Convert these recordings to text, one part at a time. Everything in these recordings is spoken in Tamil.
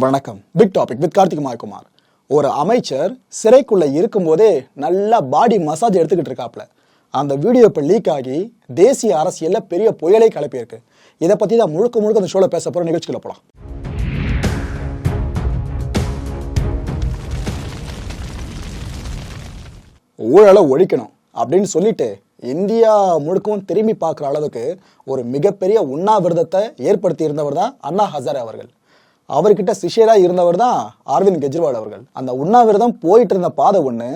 வணக்கம். Big topic with Karthik Mayakumar. ஒரு அமைச்சர் சிறைக்குள்ளே இருக்கும்போதே நல்லா பாடி மசாஜ் எடுத்துக்கிட்டு இருக்காப்ல. அந்த வீடியோ இப்போ லீக் ஆகி தேசிய அரசியலில் பெரிய புயலை கிளப்பியிருக்கு. இதை பற்றி தான் முழுக்க முழுக்க அந்த ஷோவில் பேச போகிற நிகழ்ச்சிகளை போகலாம் ஊழலை ஒழிக்கணும் அப்படின்னு சொல்லிட்டு இந்தியா முழுக்கவும் திரும்பி பார்க்குற அளவுக்கு ஒரு மிகப்பெரிய உண்ணாவிரதத்தை ஏற்படுத்தி இருந்தவர் தான் அண்ணா ஹசாரே அவர்கள். அவர்கிட்ட சிஷியராக இருந்தவர் தான் அரவிந்த் கெஜ்ரிவால் அவர்கள். அந்த உண்ணாவிரதம் போயிட்டு இருந்த பாதை ஒன்று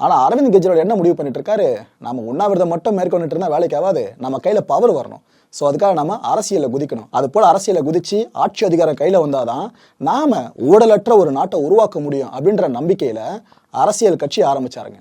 ஆனால் அரவிந்த் கெஜ்ரிவால் என்ன முடிவு பண்ணிட்டு இருக்காரு நம்ம உண்ணாவிரதம் மட்டும் மேற்கொண்டுட்டு இருந்தால் வேலைக்கு ஆகாது. நம்ம கையில் பவர் வரணும். ஸோ அதுக்காக நம்ம அரசியலில் குதிக்கணும். அது போல் அரசியலில் குதித்து ஆட்சி அதிகாரம் கையில் வந்தால் தான் நாம் ஊழலற்ற ஒரு நாட்டை உருவாக்க முடியும் அப்படின்ற நம்பிக்கையில் அரசியல் கட்சி ஆரம்பிச்சாருங்க.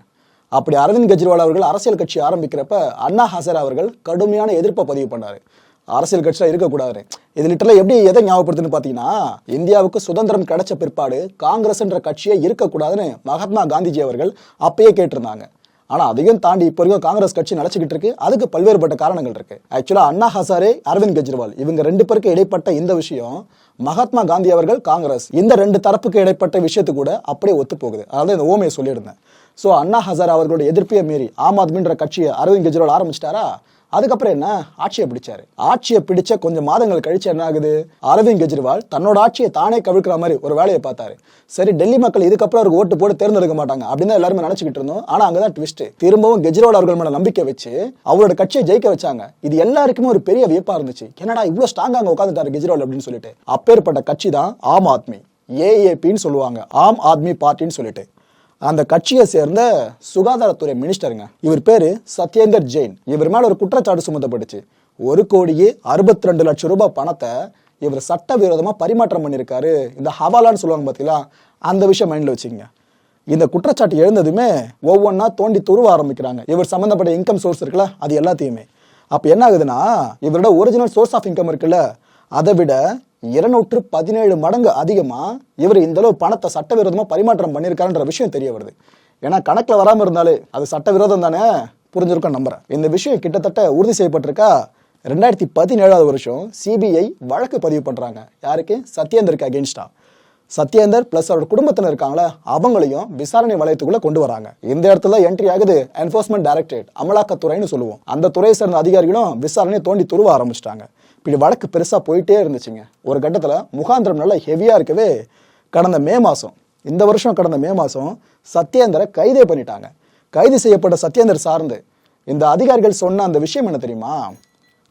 அப்படி அரவிந்த் கெஜ்ரிவால் அவர்கள் அரசியல் கட்சி ஆரம்பிக்கிறப்ப அண்ணா ஹசரா அவர்கள் கடுமையான எதிர்ப்பை பதிவு பண்ணார். அரசியல் கட்சியில் இருக்கக்கூடாது இது லிட்டரில் எப்படி எதை ஞாபகப்படுத்துன்னு பார்த்தீங்கன்னா இந்தியாவுக்கு சுதந்திரம் கிடைச்ச பிற்பாடு காங்கிரஸ்ன்ற கட்சியே இருக்கக்கூடாதுன்னு மகாத்மா காந்திஜி அவர்கள் அப்பயே கேட்டிருந்தாங்க. ஆனால் அதையும் தாண்டி இப்போ வரைக்கும் காங்கிரஸ் கட்சி நினச்சிக்கிட்டு இருக்கு. அதுக்கு பல்வேறுபட்ட காரணங்கள் இருக்கு. ஆக்சுவலாக அண்ணா ஹசாரே அரவிந்த் கெஜ்ரிவால் இவங்க ரெண்டு பேருக்கு இடைப்பட்ட இந்த விஷயம் மகாத்மா காந்தி அவர்கள் காங்கிரஸ் இந்த ரெண்டு தரப்புக்கு இடைப்பட்ட விஷயத்து கூட அப்படியே ஒத்து போகுது அதாவது இந்த ஓமையை சொல்லியிருந்தேன். ஸோ அண்ணா ஹசார் அவர்களோட எதிர்ப்பையை மீறி ஆம் ஆத்மின்ற கட்சியை அரவிந்த் கெஜ்ரிவால் ஆரம்பிச்சிட்டாரா? அதுக்கப்புறம் என்ன? ஆட்சியை பிடிச்சாரு. ஆட்சியை பிடிச்ச கொஞ்சம் மாதங்கள் கழிச்சு என்ன ஆகுது? அரவிந்த் கெஜ்ரிவால் தன்னோட ஆட்சியை தானே கவிழ்க்கிற மாதிரி ஒரு வேலையை பார்த்தாரு. சரி டெல்லி மக்கள் இதுக்கப்புறம் அவருக்கு ஓட்டு போட்டு தேர்ந்தெடுக்க மாட்டாங்க அப்படின்னு எல்லாருமே நினைச்சுக்கிட்டு இருந்தோம். ஆனா அங்கதான் ட்விஸ்ட் திரும்பவும் கெஜ்ரிவால் அவர்கள் மேல நம்பிக்கை வச்சு அவரோட கட்சியை ஜெயிக்க வச்சாங்க. இது எல்லாருக்குமே ஒரு பெரிய வியப்பா இருந்துச்சு. என்னடா இவ்வளவு ஸ்ட்ராங்கா அங்க உட்காந்துட்டாரு கெஜ்ரிவால் அப்படின்னு சொல்லிட்டு. அப்பேற்பட்ட கட்சி தான் ஆம் ஆத்மி. ஏஏபின்னு சொல்லுவாங்க. ஆம் ஆத்மி பார்ட்டின்னு சொல்லிட்டு. அந்த கட்சியை சேர்ந்த சுகாதாரத்துறை மினிஸ்டருங்க. இவர் பேரு சத்யேந்தர் ஜெயின். இவர் மேல ஒரு குற்றச்சாட்டு சுமத்தப்பட்டுச்சு. ஒரு கோடியே அறுபத்தி ரெண்டு லட்சம் ரூபாய் பணத்தை இவர் சட்டவிரோதமாக பரிமாற்றம் பண்ணியிருக்காரு. இந்த ஹவாலான்னு சொல்லுவாங்க பார்த்தீங்களா அந்த விஷயம் மைண்ட்ல வச்சுக்கங்க. இந்த குற்றச்சாட்டு எழுந்ததுமே ஒவ்வொன்றா தோண்டி துருவ ஆரம்பிக்கிறாங்க. இவர் சம்மந்தப்பட்ட இன்கம் சோர்ஸ் இருக்குல்ல அது எல்லாத்தையுமே. அப்போ என்ன ஆகுதுன்னா இவரோட ஒரிஜினல் சோர்ஸ் ஆஃப் இன்கம் இருக்குல்ல அதை விட இருநூற்று பதினேழு மடங்கு அதிகமா இவர் இந்த அளவு பணத்தை சட்டவிரோதமா பரிமாற்றம் பண்ணியிருக்காருன்ற விஷயம் தெரிய வருது. ஏன்னா கணக்குல வராம இருந்தாலே அது சட்டவிரோதம் தானே புரிஞ்சிருக்கும் நம்புறேன். இந்த விஷயம் கிட்டத்தட்ட உறுதி செய்யப்பட்டிருக்கா? ரெண்டாயிரத்தி பதினேழாவது வருஷம் சிபிஐ வழக்கு பதிவு பண்றாங்க. யாருக்கு? சத்யேந்தருக்கு அகேன்ஸ்டா சத்யேந்தர் பிளஸ் அவரோட குடும்பத்தினர் இருக்காங்களா அவங்களையும் விசாரணை வளையத்துக்குள்ள கொண்டு வராங்க. இந்த இடத்துல என்ட்ரி ஆகுது என்ஃபோர்ஸ்மெண்ட் டைரக்டரேட் அமலாக்கத்துறைன்னு சொல்லுவோம். அந்த துறையை சேர்ந்த அதிகாரிகளும் விசாரணையை தோண்டி துருவ ஆரம்பிச்சிட்டாங்க. இப்படி வழக்கு பெருசா போயிட்டே இருந்துச்சுங்க. ஒரு கட்டத்துல முகாந்திரம் நல்லா ஹெவியா இருக்கவே கடந்த மே மாசம் இந்த வருஷம் கடந்த மே மாசம் சத்யேந்தரை கைதே பண்ணிட்டாங்க. கைது செய்யப்பட்ட சத்யேந்தர் சார்ந்து இந்த அதிகாரிகள் சொன்ன அந்த விஷயம் என்ன தெரியுமா?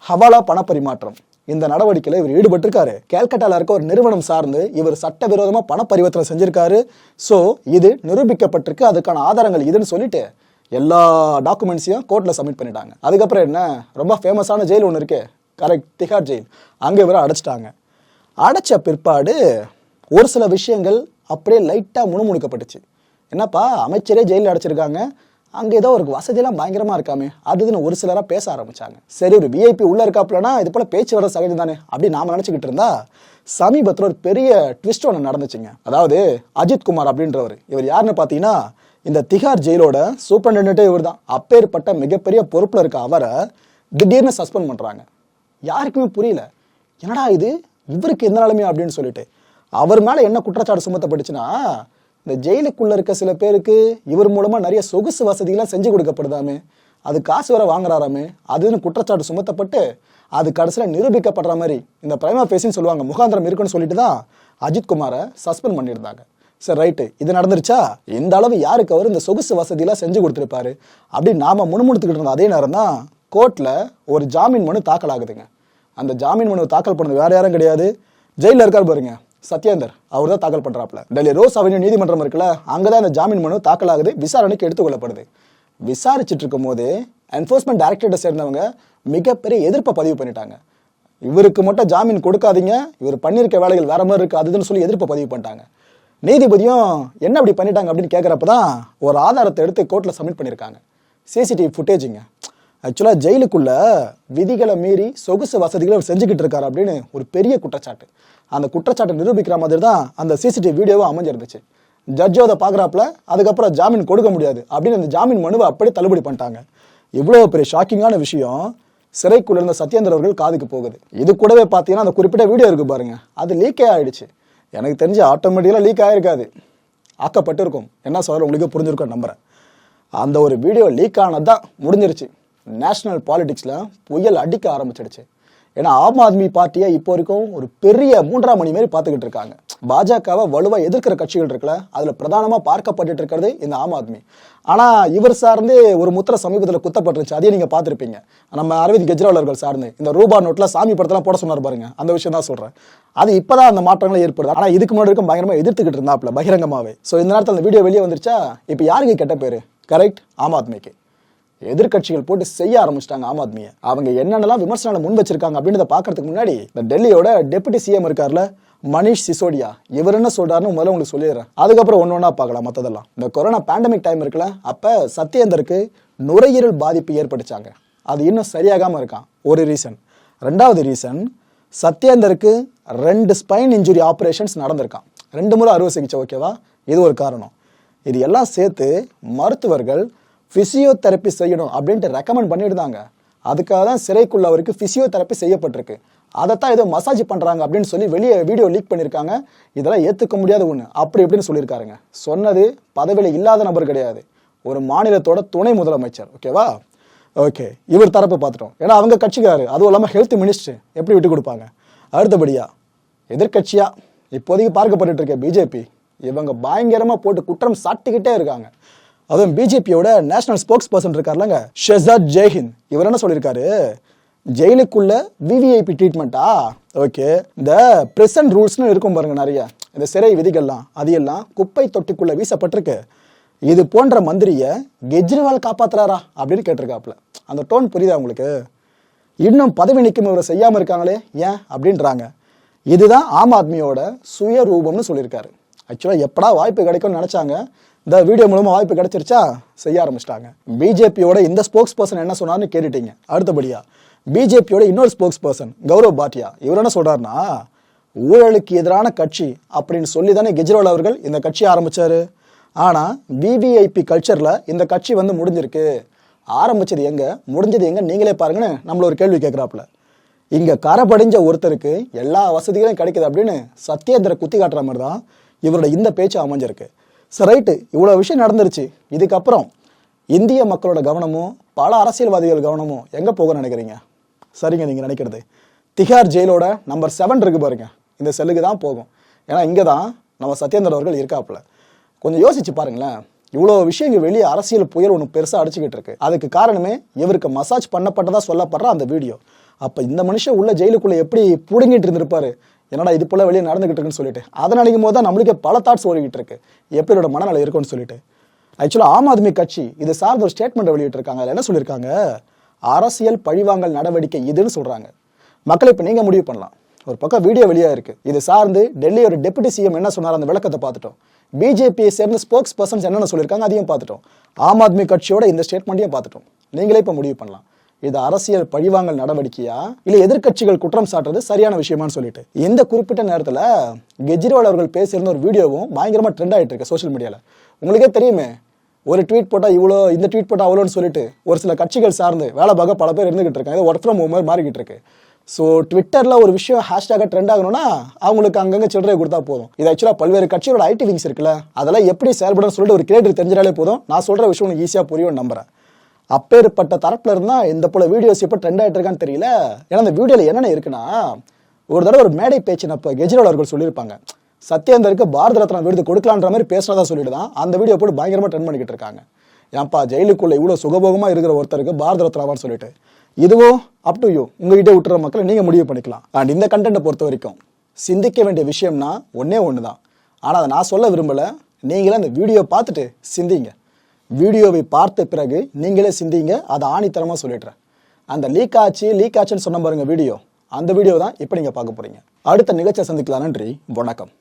ஹவாலா பணப்பரிமாற்றம். இந்த நடவடிக்கையில் இவர் ஈடுபட்டிருக்காரு. கேல்கட்டால இருக்க ஒரு நிறுவனம் சார்ந்து இவர் சட்டவிரோதமா பண பரிவர்த்தனை செஞ்சிருக்காரு. ஸோ இது நிரூபிக்கப்பட்டிருக்கு. அதுக்கான ஆதாரங்கள் இதுன்னு சொல்லிட்டு எல்லா டாக்குமெண்ட்ஸையும் கோர்ட்டில் சப்மிட் பண்ணிட்டாங்க. அதுக்கப்புறம் என்ன? ரொம்ப ஃபேமஸான ஜெயில் ஒன்று இருக்கு. கரெக்ட் திகார் ஜெயில் அங்கே இவரை அடைச்சிட்டாங்க. அடைச்ச பிற்பாடு ஒரு சில விஷயங்கள் அப்படியே லைட்டாக முணுமுணுக்கப்பட்டுச்சு. என்னப்பா? அமைச்சரே ஜெயிலில் அடைச்சிருக்காங்க. அங்கே ஏதோ ஒரு வசதியெல்லாம் பயங்கரமாக இருக்காமே. அதுன்னு ஒரு சிலராக பேச ஆரம்பிச்சாங்க. சரி ஒரு விஐபி உள்ளே இருக்காப்புலனா இது போல் பேச்சு வர சகஜம் தானே அப்படின்னு நாம் நினச்சிக்கிட்டு இருந்தா சமீபத்தில் ஒரு பெரிய ட்விஸ்ட் ஒன்று நடந்துச்சுங்க. அதாவது அஜித் குமார் அப்படின்றவர். இவர் யாருன்னு பார்த்தீங்கன்னா இந்த திகார் ஜெயிலோட சூப்பரண்டே இவர் தான் அப்பேற்பட்ட மிகப்பெரிய பொறுப்பில் இருக்க அவரை திடீர்னு சஸ்பெண்ட் பண்ணுறாங்க யாருக்குமே புரியல. என்னடா இது? இவருக்கு எந்த நிலைமையா அப்படின்னு சொல்லிட்டு. அவர் மேலே என்ன குற்றச்சாட்டு சுமத்தப்பட்டுச்சுன்னா இந்த ஜெயிலுக்குள்ள இருக்க சில பேருக்கு இவர் மூலமா நிறைய சொகுசு வசதிகள்லாம் செஞ்சு கொடுக்கப்படுதாமே. அது காசு வேற வாங்குறாராமே. அதுன்னு குற்றச்சாட்டு சுமத்தப்பட்டு அது கடைசியில் நிரூபிக்கப்படுற மாதிரி இந்த பிரைமா பேசின்னு சொல்லுவாங்க முகாந்திரம் இருக்குன்னு சொல்லிட்டு தான் அஜித் குமாரை சஸ்பெண்ட் பண்ணியிருந்தாங்க. சரி ரைட்டு இது நடந்துருச்சா? இந்த அளவு யாருக்கு அவர் இந்த சொகுசு வசதியெல்லாம் செஞ்சு கொடுத்துருப்பாரு? அப்படின்னு நாம முணுமுணுத்துக்கிட்டு இருந்த அதே நேரம் தான் கோர்ட்டில் ஒரு ஜாமீன் மனு தாக்கல் ஆகுதுங்க. அந்த ஜாமீன் மனு தாக்கல் பண்ணது வேற யாரும் கிடையாது. ஜெயிலில் இருக்கார் பாருங்க. சத்யேந்தர் அவர் தான் தாக்கல் பண்ணுறாப்புல டெல்லி ரோஸ் அவென்யூ நீதிமன்றம் இருக்குல்ல அங்கே தான் இந்த ஜாமீன் மனு தாக்கல் ஆகுது விசாரணைக்கு எடுத்துக்கொள்ளப்படுது. விசாரிச்சுட்டு இருக்கும் போது என்ஃபோர்ஸ்மெண்ட் டைரக்டரேட்டை சேர்ந்தவங்க மிகப்பெரிய எதிர்ப்பை பதிவு பண்ணிட்டாங்க. இவருக்கு மட்டும் ஜாமீன் கொடுக்காதீங்க இவர் பண்ணியிருக்க வேலைகள் வேற மாதிரி இருக்கு அதுன்னு சொல்லி எதிர்ப்பை பதிவு பண்ணிட்டாங்க. நீதிபதியும் என்ன அப்படி பண்ணிட்டாங்க அப்படின்னு கேட்குறப்ப தான் ஒரு ஆதாரத்தை எடுத்து கோர்ட்டில் சப்மிட் பண்ணியிருக்காங்க சிசிடிவி ஃபுட்டேஜுங்க ஆக்சுவலாக ஜெயிலுக்குள்ள விதிகளை மீறி சொகுசு வசதிகளை அவர் செஞ்சுக்கிட்டு இருக்காரு அப்படின்னு ஒரு பெரிய குற்றச்சாட்டு. அந்த குற்றச்சாட்டை நிரூபிக்கிற மாதிரி தான் அந்த சிசிடிவி வீடியோவும் அமைஞ்சிருந்துச்சு. ஜட்ஜோ அதை பார்க்குறாப்புல அதுக்கப்புறம் ஜாமீன் கொடுக்க முடியாது அப்படின்னு அந்த ஜாமீன் மனுவை அப்படியே தள்ளுபடி பண்ணிட்டாங்க. இவ்வளோ பெரிய ஷாக்கிங்கான விஷயம். சிறைக்குள்ள இருந்த சத்யேந்திர அவர்கள் காதுக்கு போகுது. இது கூடவே பார்த்தீங்கன்னா அந்த குறிப்பிட்ட வீடியோ இருக்கு பாருங்க. அது லீக்கே ஆயிடுச்சு. எனக்கு தெரிஞ்சு ஆட்டோமேட்டிக்கலாக லீக் ஆகிருக்காது ஆக்கப்பட்டிருக்கும். என்ன சொல்கிற உங்களுக்கு புரிஞ்சிருக்கோம் நம்புறேன். அந்த ஒரு வீடியோ லீக் ஆனது தான் முடிஞ்சிருச்சு. நேஷனல் பாலிடிக்ஸில் புயல் அடிக்க ஆரம்பிச்சிடுச்சு. ஏன்னா ஆம் ஆத்மி பார்ட்டியை இப்போ வரைக்கும் ஒரு பெரிய மூன்றாம் மணி மாரி பார்த்துக்கிட்டு இருக்காங்க. பாஜகவை வலுவாக எதிர்க்கிற கட்சிகள் இருக்குல்ல அதில் பிரதானமாக பார்க்கப்பட்டுட்டு இருக்கிறது இந்த ஆம் ஆத்மி. ஆனால் இவர் சார்ந்து ஒரு முத்திர சமீபத்தில் குத்தப்பட்டுருச்சு. அதையும் நீங்கள் பார்த்துருப்பீங்க. நம்ம அரவிந்த் கெஜ்ரிவால் அவர்கள் சார்ந்து இந்த ரூபா நோட்டில் சாமி படத்தெல்லாம் போட சொன்னார் பாருங்க. அந்த விஷயம் தான் சொல்கிறேன் அது இப்போ தான் அந்த மாற்றங்களை ஏற்படுது. ஆனால் இதுக்கு முன்னாடி இருக்கும் பயங்கரமாக எதிர்த்துக்கிட்டு இருந்தாப்புல பகிரங்கமாகவே ஸோ இந்த நேரத்தில் அந்த வீடியோ வெளியே வந்துருச்சா? இப்போ யாருக்கு கெட்ட பேர்? கரெக்ட் ஆம் ஆத்மிக்கு. எதிர்க்கட்சிகள் போட்டு செய்ய ஆரம்பிச்சிட்டாங்க ஆம் ஆத்மியை. அவங்க என்னென்னலாம் விமர்சனங்களை முன் வச்சிருக்காங்க அப்படின்றத பார்க்கறதுக்கு முன்னாடி இந்த டெல்லியோட டெபுட்டி சிஎம் இருக்கார்ல மணிஷ் சிசோடியா இவர் என்ன சொல்றாருன்னு முதல்ல உங்களுக்கு சொல்லிடுறேன். அதுக்கப்புறம் ஒன்று ஒன்றா பார்க்கலாம் மற்றதெல்லாம் இந்த கொரோனா பேண்டமிக் டைம் இருக்குல்ல அப்போ சத்யேந்தருக்கு நுரையீரல் பாதிப்பு ஏற்பட்டுச்சாங்க. அது இன்னும் சரியாகாமல் இருக்கான். ஒரு ரீசன் ரெண்டாவது ரீசன் சத்யேந்தருக்கு ரெண்டு ஸ்பைன் இன்ஜுரி ஆப்ரேஷன்ஸ் நடந்திருக்கான். ரெண்டு முறை அறுவை சிகிச்சை ஓகேவா இது ஒரு காரணம். இது எல்லாம் சேர்த்து மருத்துவர்கள் ஃபிசியோதெரப்பி செய்யணும் அப்படின்ட்டு ரெக்கமெண்ட் பண்ணியிருந்தாங்க. அதுக்காக தான் சிறைக்குள்ள அவருக்கு ஃபிசியோதெரப்பி செய்யப்பட்டிருக்கு. அதைத்தான் ஏதோ மசாஜ் பண்ணுறாங்க அப்படின்னு சொல்லி வெளியே வீடியோ லீக் பண்ணியிருக்காங்க. இதெல்லாம் ஏற்றுக்க முடியாத ஒன்று அப்படி இப்படின்னு சொல்லியிருக்காருங்க. சொன்னது பதவியில் இல்லாத நபர் கிடையாது. ஒரு மாநிலத்தோட துணை முதலமைச்சர். ஓகேவா? ஓகே. இவர் தரப்பை பார்த்துட்டோம். ஏன்னா அவங்க கட்சிக்காரு அதுவும் இல்லாமல் ஹெல்த் மினிஸ்டர் எப்படி விட்டு கொடுப்பாங்க? அடுத்தபடியா எதிர்க்கட்சியா? இப்போதைக்கு பார்க்கப்பட்டு இருக்க பிஜேபி இவங்க பயங்கரமாக போட்டு குற்றம் சாட்டிக்கிட்டே இருக்காங்க. அதுவும் பிஜேபியோட நேஷனல் ஸ்போக்ஸ் பர்சன் இருக்காருலங்க. ஷெசாத் ஜெய்ஹிந்த் இவர் என்ன சொல்லியிருக்காரு? ஜெயிலுக்குள்ள விவிஐபி ட்ரீட்மெண்ட்டா ஓகே இந்த பிரசன்ட் ரூல்ஸ்னு இருக்கும் பாருங்க நிறைய. இந்த சிறை விதிகள்லாம் அது எல்லாம் குப்பை தொட்டிக்குள்ள வீசப்பட்டிருக்கு. இது போன்ற மந்திரியை கெஜ்ரிவால் காப்பாத்துறாரா அப்படின்னு கேட்டிருக்காப்புல. அந்த டோன் புரியுதா உங்களுக்கு? இன்னும் பதவி நிற்கும் இவரை செய்யாமல் இருக்காங்களே ஏன்? அப்படின்றாங்க. இதுதான் ஆம் ஆத்மியோட சுய ரூபம்னு சொல்லியிருக்காரு ஆக்சுவலாக எப்படா வாய்ப்பு கிடைக்கும்னு நினச்சாங்க. இந்த வீடியோ மூலமா வாய்ப்பு கிடைச்சிருச்சா? செய்ய ஆரம்பிச்சிட்டாங்க. பிஜேபியோட இந்த ஸ்போக்ஸ் பர்சன் என்ன சொன்னார்னு கேட்டுட்டீங்க. அடுத்தபடியா பிஜேபியோட இன்னொரு ஸ்போக்ஸ் பர்சன் கௌரவ் பாட்டியா இவர் என்ன சொல்றாருன்னா ஊழலுக்கு எதிரான கட்சி அப்படின்னு சொல்லி தானே கெஜ்ரிவால் அவர்கள் இந்த கட்சியை ஆரம்பிச்சாரு. ஆனா விவிஐபி கல்ச்சர்ல இந்த கட்சி வந்து முடிஞ்சிருக்கு. ஆரம்பிச்சது எங்க? முடிஞ்சது எங்க? நீங்களே பாருங்கன்னு நம்மள ஒரு கேள்வி கேட்குறாப்புல இங்க கரை படிஞ்ச ஒருத்தருக்கு எல்லா வசதிகளும் கிடைக்குது அப்படின்னு சத்யேந்திர குத்தி காட்டுற மாதிரி தான் இவரோட இந்த பேச்சு அமைஞ்சிருக்கு. சரி ரைட்டு இவ்வளோ விஷயம் நடந்துருச்சு. இதுக்கப்புறம் இந்திய மக்களோட கவனமும் பல அரசியல்வாதிகள் கவனமும் எங்கே போக நினைக்கிறீங்க? சரிங்க நீங்கள் நினைக்கிறது. திகார் ஜெயிலோட நம்பர் செவன் இருக்கு பாருங்க. இந்த செல்லுக்கு தான் போகும். ஏன்னா இங்கே தான் நம்ம சத்யேந்திர அவர்கள் இருக்காப்புல. கொஞ்சம் யோசிச்சு பாருங்களேன். இவ்வளோ விஷயங்கள் வெளியே அரசியல் புயல் ஒன்று பெருசாக அடிச்சுக்கிட்டு இருக்கு. அதுக்கு காரணமே இவருக்கு மசாஜ் பண்ணப்பட்டதாக சொல்லப்படுற அந்த வீடியோ அப்போ இந்த மனுஷன் உள்ள ஜெயிலுக்குள்ளே எப்படி புடுங்கிட்டு இருந்திருப்பாரு? என்னடா இது போல வெளியே நடந்துகிட்டு இருக்குன்னு சொல்லிட்டு. அதை நினைக்கும் போது தான் நம்மளுக்கே பல தாட்ஸ் ஓடிக்கிட்டு இருக்கு. எப்படி இவரோட மனநிலை இருக்கும்னு சொல்லிட்டு. ஆக்சுவலாக ஆம் ஆத்மி கட்சி இது சார்ந்த ஒரு ஸ்டேட்மெண்ட் வெளியிட்டிருக்காங்க. அதில் என்ன சொல்லியிருக்காங்க? அரசியல் பழிவாங்கல் நடவடிக்கை இதுன்னு சொல்கிறாங்க மக்களை இப்போ நீங்கள் முடிவு பண்ணலாம். ஒரு பக்கம் வீடியோ வெளியாக இருக்குது இது சார்ந்து டெல்லி ஒரு டெபுட்டி சிஎம் என்ன சொன்னார்? அந்த விளக்கத்தை பார்த்துட்டோம். பிஜேபியை சேர்ந்த ஸ்போக்ஸ் பர்சன்ஸ் என்னென்ன சொல்லியிருக்காங்க? அதையும் பார்த்துட்டோம். ஆம் ஆத்மி கட்சியோட இந்த ஸ்டேட்மெண்ட்டையும் பார்த்துட்டோம். நீங்களே இப்போ முடிவு பண்ணலாம். இது அரசியல் பழிவாங்கல் நடவடிக்கையா? இல்ல எதிர்க்கட்சிகள் குற்றம் சாட்டுறது சரியான விஷயமான்னு சொல்லிட்டு? இந்த குறிப்பிட்ட நேரத்துல கெஜ்ரிவால் அவர்கள் பேசியிருந்த ஒரு வீடியோவும் பயங்கரமா ட்ரெண்ட் ஆயிட்டு இருக்கு சோசியல் மீடியால உங்களுக்கே தெரியுமே ஒரு ட்வீட் போட்டா இவ்வளோ இந்த ட்வீட் போட்டா அவ்வளோன்னு சொல்லிட்டு ஒரு சில கட்சிகள் சார்ந்து வேலை பார்க்க பல பேர் இருந்துகிட்டு இருக்காங்க. ஒர்க் ஃப்ரம் ஹோம் மாதிரி மாறிக்கிட்டு இருக்கு. ஸோ ட்விட்டரில் ஒரு விஷயம் ஹேஷ்டாக ட்ரெண்ட் ஆகணும்னா அவங்களுக்கு அங்கங்கே சில்லறை கொடுத்தா போதும். இது ஆக்சுவலாக பல்வேறு கட்சியோட ஐடி விங்ஸ் இருக்குல்ல அதெல்லாம் எப்படி செயல்படும்னு சொல்லிட்டு ஒரு கிரியேட்டர் தெரிஞ்சாலே போதும். நான் சொல்கிற விஷயம் உங்களுக்கு ஈஸியாக புரியும் நம்புறேன். அப்பேற்பட்ட தரப்புல இருந்தா இந்த போல வீடியோஸ் எப்போ ட்ரெண்ட் ஆகிட்டு இருக்கான்னு தெரியல. ஏன்னா அந்த வீடியோவில் என்னென்ன இருக்குன்னா ஒரு தடவை ஒரு மேடை பேச்சு அப்போ கெஜ்ரிவால் அவர்கள் சொல்லியிருப்பாங்க. சத்யேந்தருக்கு பாரத ரத்னா விருது கொடுக்கலான்ற மாதிரி பேசுனதா சொல்லிட்டு தான் அந்த வீடியோ போட்டு பயங்கரமாக ட்ரெண்ட் பண்ணிக்கிட்டு இருக்காங்க. ஏன்ப்பா ஜெயிலுக்குள்ளே இவ்வளோ சுகபோகமாக இருக்கிற ஒருத்தருக்கு பாரத ரத்னாவான்னு சொல்லிட்டு. இதுவும் அப் டு யூ உங்ககிட்ட விட்டுற மக்களை நீங்கள் முடிவு பண்ணிக்கலாம். அண்ட் இந்த கண்டென்ட்டை பொறுத்த வரைக்கும் சிந்திக்க வேண்டிய விஷயம்னா ஒன்றே ஒன்று தான் ஆனால் அதை நான் சொல்ல விரும்பல. நீங்களே அந்த வீடியோ பார்த்துட்டு சிந்திங்க. வீடியோவை பார்த்த பிறகு நீங்களே சிந்திங்க அதை ஆணித்தரமாக சொல்லிடுறேன். அந்த லீக் ஆச்சு லீக் ஆச்சுன்னு சொன்ன பாருங்க வீடியோ. அந்த வீடியோ தான் இப்போ நீங்கள் பார்க்க போறீங்க. அடுத்த நிகழ்ச்சியை சந்திக்கலாம். நன்றி. வணக்கம்.